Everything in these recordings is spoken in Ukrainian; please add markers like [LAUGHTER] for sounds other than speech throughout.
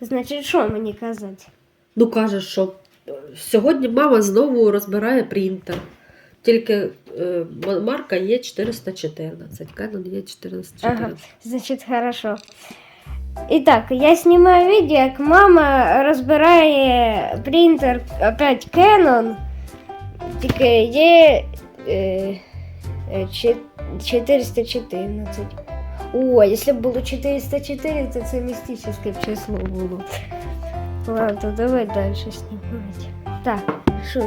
Значить, що мені казати? Ну, каже, що е, сьогодні мама знову розбирає принтер. Тільки е, марка є 414, Canon є 414. Ага, значить, хорошо. І так, я знімаю відео, як мама розбирає принтер опять Canon, тільки є е, е, 414. О, якщо б було 404, то містичне б число було. Ладно, давай далі знімати. Так, що? ж.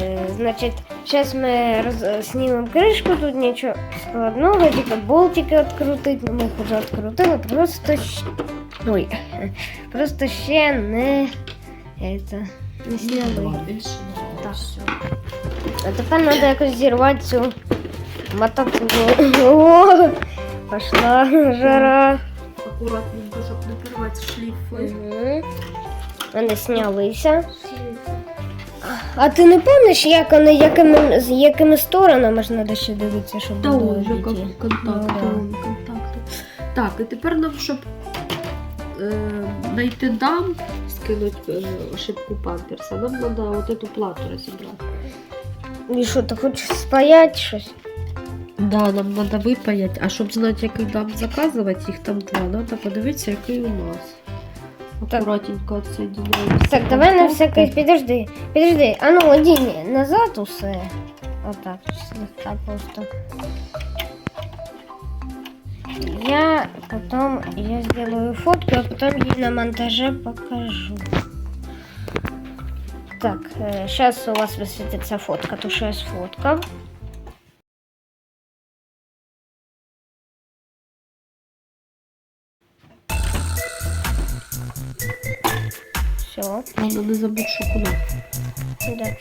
Е, значить, зараз ми роз... знімемо кришку, тут нічого складного, тільки болтики відкрутити, ну ми їх вже відкрутили, просто Ой, просто ще не, это, не зняли. Так. А тепер треба якось зірвати цю мотоциклу. Пошла [LAUGHS] жара. Щоб не порвати шліфи. Угу. Вони знялися. А ти не пам'ятаєш, як вони, якими, з якими сторонами ж треба ще дивитися, щоб Та було ось контакти, Ну, да. вон, контакти. Так, і тепер нам, щоб е, знайти дам, скинути е, ошибку памперса, нам треба от эту плату розібрати. І що, ти хочеш спаяти щось? Да, нам треба випаяти, а щоб знати, який дам заказувати, їх там два, треба подивитися, який у нас. Так. Акуратненько відсоединяємо. Так, давай на всякий, підожди, підожди, а ну, одінь назад усе. Отак, слегка просто. Я потом, я сделаю фотку, а потом ей на монтаже покажу. Так, сейчас у вас высветится фотка, то что я сфоткал. Головне не забудь шоколад. Да.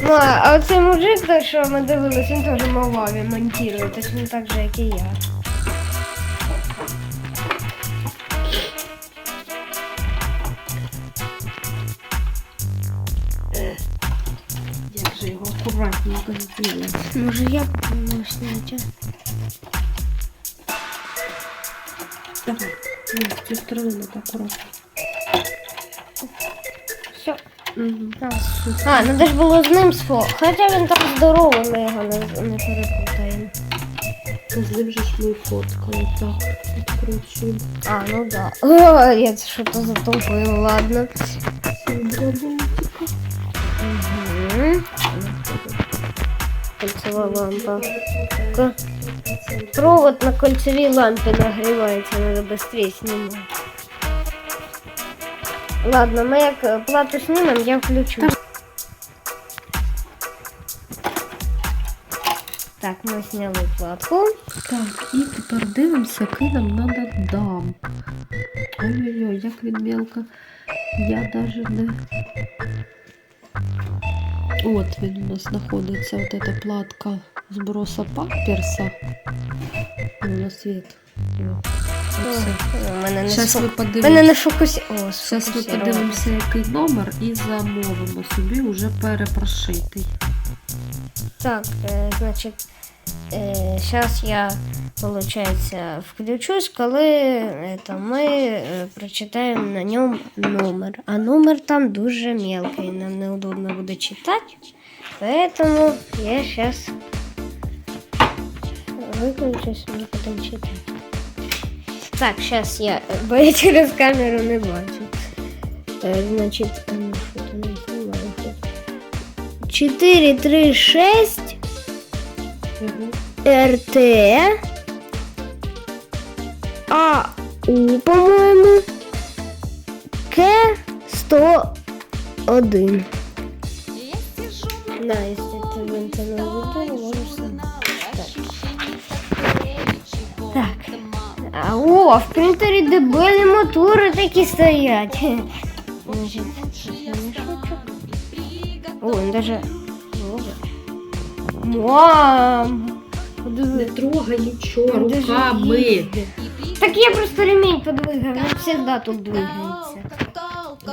Ну, а оцей мужик, той, що ми дивились, він теж моваві монтує, точно так же, як і я. Як же його акуратненько зробити? Може я попробую ні, з цієї сторони треба акуратно. Все. Угу. А, а, надо ж було з ним сфо. Хоча він там здоровий, ми його не, не перепутаємо. З ним же ж ми фоткали, так, відкручуємо. А, ну да. О, я це що то затопив, ладно. Все, Угу. Кольцева лампа. Провод на кольцевій лампі нагрівається, треба швидше знімати. Ладно, ми як е, плату знімемо, я включу. Так, ми зняли платку. Так, і тепер дивимося, який нам треба дам. Ой-ой-ой, як він мелко. Я даже не. От він у нас знаходиться, от эта платка зброса памперса. У нас світ. Зараз ми подивимося. який номер, і замовимо собі уже перепрошитий. Так, э, значит, э, сейчас я, получается, включусь, коли это, мы э, прочитаем на нем номер. А номер там дуже мелкий, нам неудобно буде читать. Поэтому я сейчас выключусь, мы потом читать. Так, сейчас я, бо я через камеру не бачу. Е, Значить, а ну, що там не знімається? 4, 3, 6 РТ АУ, по-моєму. К 101. Да, если ты в интернет можешь сам. Так. Так. А, о, в принтері дебелі мотори такі стоять. Я. О, він даже... Мам! Не трогай нічого руками. Так я просто ремінь подвигаю. він завжди тут двигається.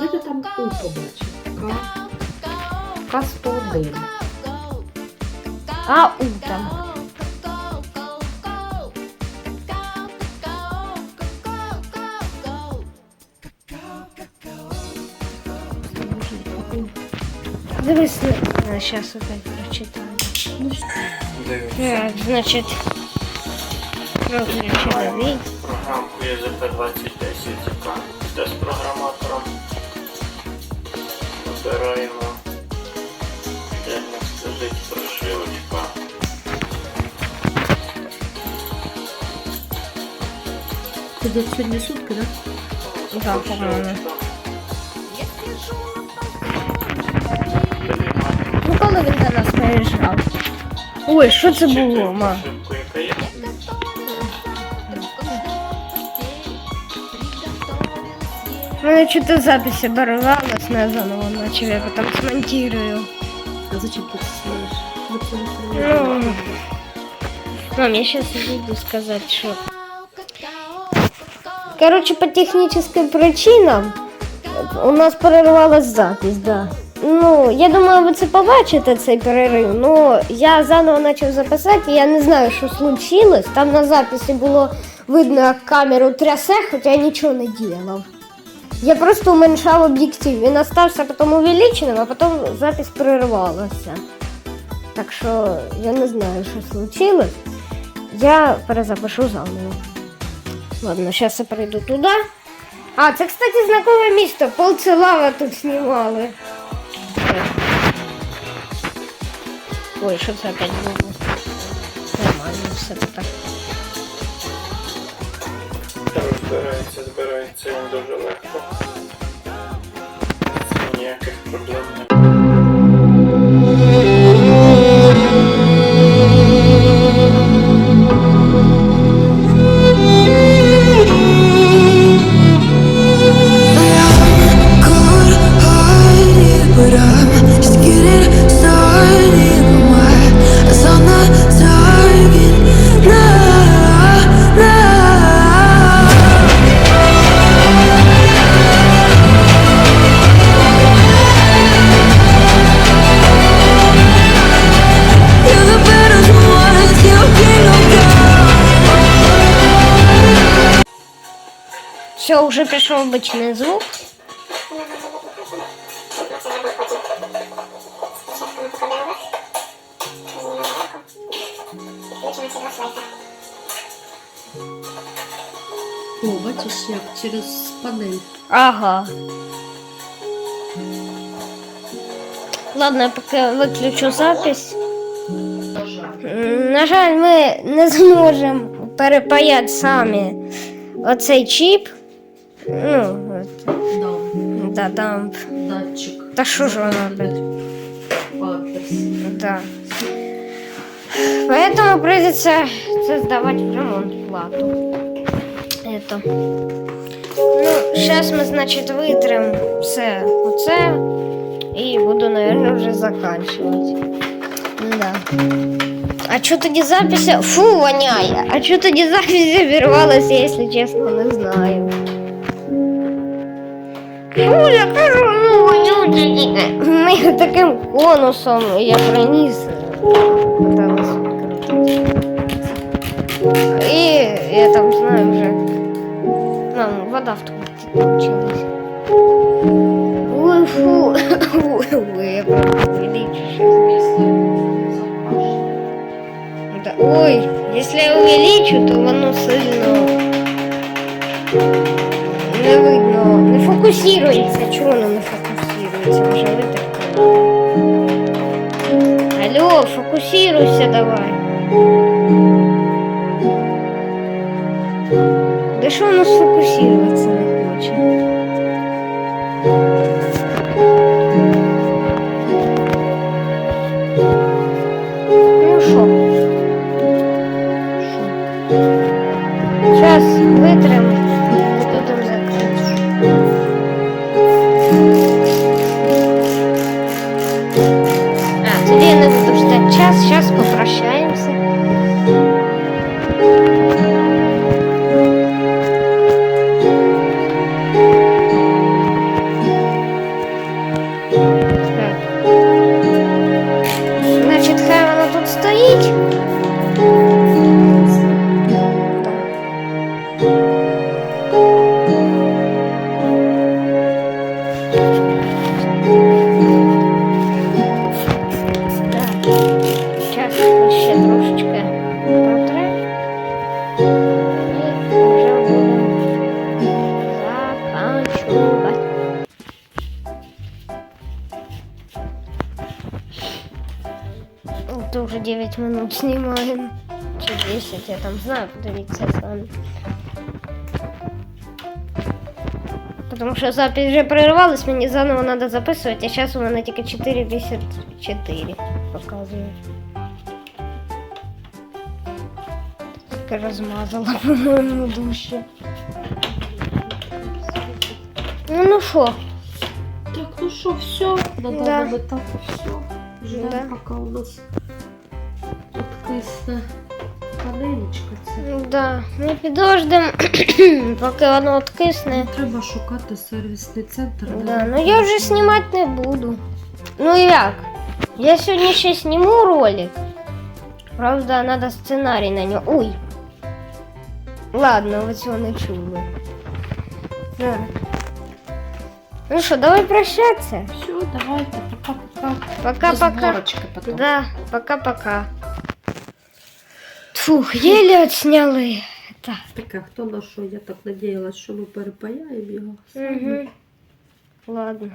Де ти там У побачив? К. К101. А У там. Дивись, ну, зараз опять прочитаю. Дивимося. Так, значить, проключили від. Програмку ЄЗП-2010, яка йде з програматором. Обираємо, де в нас лежить прошивочка. Це до сьогодні сутки, так? Да, по-моєму. Ну коли він до нас приїжджав? Ой, що це було, ма? У мене чуть запись оборвалась, не заново начал, я потом смонтирую. А зачем ти це снієш? Ви це не Ну. Мам, я сейчас выйду сказать, что... Короче, по техническим причинам у нас перервалась запись, да. Ну, я думаю, ви це побачите, цей перерив. Ну, я заново почав записати, я не знаю, що случилось. Там на записі було видно, як камеру трясе, хоча я нічого не діяла. Я просто уменьшав об'єктив. Він остався потім увеличеним, а потім запись перервалася. Так що я не знаю, що случилось. Я перезапишу заново. Ладно, зараз я прийду туди. А, це, кстати, знакоме місто. Полцелава тут знімали. Ой, що це опять було? Нормально все тут так. Розбирається, збирається він дуже легко. Ніяких проблем немає. Все, вже пішов обичний звук. О, бачиш, як через панель. Ага. Ладно, я поки виключу запись. На жаль, ми не зможемо перепаяти самі оцей чіп. Ну, от, Да, да, там. датчик. Та що ж воно опять? Памперс. Да. Поэтому придется создавать в ремонт плату. Это. Ну, сейчас мы, значит, вытрем все оце и буду, наверное, уже заканчивать. Да. А что тоді записи? Фу, воняє. А что тоді записи [LAUGHS] обірвалася, если честно, не знаю. Фу, я кажу, ну, вонюче. Ми таким конусом я приніс. Пыталась відкрити. І я там знаю вже. Мам, вода в туалеті кончилась. Ой, фу. Ой, я правда увеличу щас. Да, ой, если я увеличу, то воно сильно Не видно, не фокусується. Чому воно не фокусується? Може витримка? Алло, фокусируйся давай. Да що воно сфокусуватися не хоче? Минут снимаем. Чи 10, я там знаю, подивіться самі. Потому що запись вже прервалась, мені заново надо записувати, а зараз у мене тільки 4,54 показує. Тільки розмазала, [LAUGHS] по-моєму, дужче. Ну, ну що, Так, ну що, все, на Да. даному етапі все. Ждемо, Да. поки у нас откисне панелечка ця. да, ми підождемо, [CLEARS THROAT] поки воно откисне. Треба шукати сервісний центр. де Да, ми ну я вже можемо- знімати не буду. Ну як? Я сьогодні ще зніму ролик. Правда, треба сценарій на нього. Ой. Ладно, ви цього не чули. Да. Ну що, давай прощатися. Все, давайте, пока-пока. До Пока-пока. зборочки потім. Да, пока-пока. Фух, еле отсняли. Так. а хто на що? Я так надіялась, що ми перепаяємо його. Угу. Ладно.